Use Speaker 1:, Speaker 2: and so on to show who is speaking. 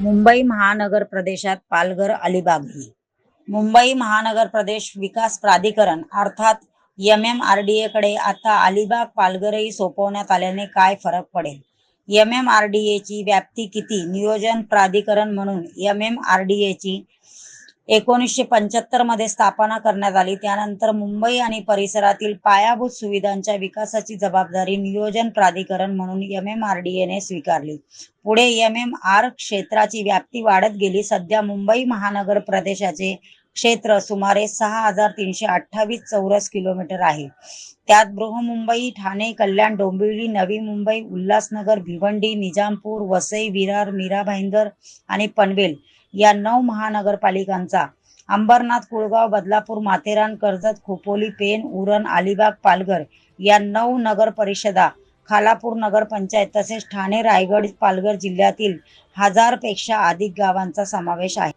Speaker 1: मुंबई महानगर प्रदेशात पालघर अलिबाग ही. मुंबई महानगर प्रदेश विकास प्राधिकरण अर्थात एम एम आर डी एकडे आता अलिबाग पालघरही सोपवण्यात आल्याने काय फरक पडेल? एम एम आर डी एची व्याप्ती किती? नियोजन प्राधिकरण म्हणून एम एम आर डी एची एकोणीसशे पंच्याहत्तरमध्ये स्थापना करण्यात आली. त्यानंतर मुंबई आणि परिसरातील पायाभूत सुविधांच्या विकासाची जबाबदारी नियोजन प्राधिकरण म्हणून एम एम आर डी एने स्वीकारली. पुढे एम एम आर क्षेत्राची व्याप्ती वाढत गेली. सध्या मुंबई महानगर प्रदेशाचे क्षेत्र सुमारे सहा हजार तीनशे अठ्ठावीस चौरस किलोमीटर आहे. त्यात बृहमुंबई ठाणे कल्याण डोंबिवली नवी मुंबई उल्हासनगर भिवंडी निजामपूर वसई विरार मीरा भाईंदर आणि पनवेल या नऊ महानगरपालिकांचा अंबरनाथ कुळगाव बदलापूर माथेरान कर्जत खोपोली पेन उरण अलिबाग पालघर या नऊ नगर परिषदा खालापूर नगरपंचायत तसेच ठाणे रायगड पालघर जिल्ह्यातील हजारपेक्षा अधिक गावांचा समावेश आहे.